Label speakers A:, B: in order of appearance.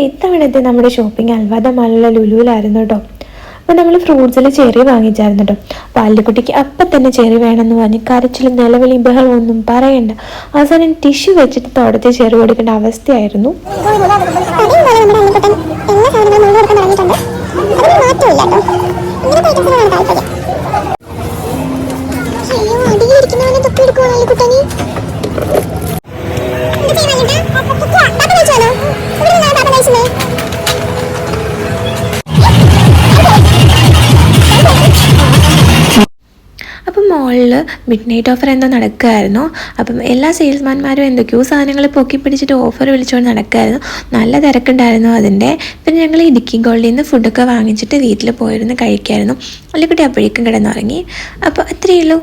A: അപ്പോൾ ഇത്തവണത്തെ നമ്മുടെ ഷോപ്പിംഗ് അൽവാദമാലുള്ള ലുലുവിലായിരുന്നു കേട്ടോ അപ്പോൾ നമ്മൾ ഫ്രൂട്ട്സിൽ ചെറി വാങ്ങിച്ചായിരുന്നു കേട്ടോ അപ്പോൾ അല്ലുകുട്ടിക്ക് അപ്പം തന്നെ ചെറി വേണമെന്ന് പറഞ്ഞ് കരച്ചിലും നിലവിളി ബഹളം ഒന്നും പറയണ്ട. അവസാനം ടിഷ്യൂ വെച്ചിട്ട് തുടച്ച് ചെറി കൊടുക്കേണ്ട അവസ്ഥയായിരുന്നു. അപ്പം മോളിൽ മിഡ് നൈറ്റ് ഓഫർ എന്തോ നടക്കുമായിരുന്നു അപ്പം എല്ലാ സെയിൽസ്മാൻമാരും എന്തൊക്കെയോ സാധനങ്ങൾ പൊക്കി പിടിച്ചിട്ട് ഓഫർ വിളിച്ചുകൊണ്ട് നടക്കുമായിരുന്നു നല്ല തിരക്കുണ്ടായിരുന്നു അതിന്റെ. പിന്നെ ഞങ്ങൾ ഇടുക്കി ഗോൾഡിൽ നിന്ന് ഫുഡൊക്കെ വാങ്ങിച്ചിട്ട് വീട്ടിൽ പോയിരുന്നു കഴിക്കായിരുന്നു കുട്ടി അപ്പോഴേക്കും കിടന്നുറങ്ങി. അപ്പോൾ അത്രയേ ഉള്ളൂ.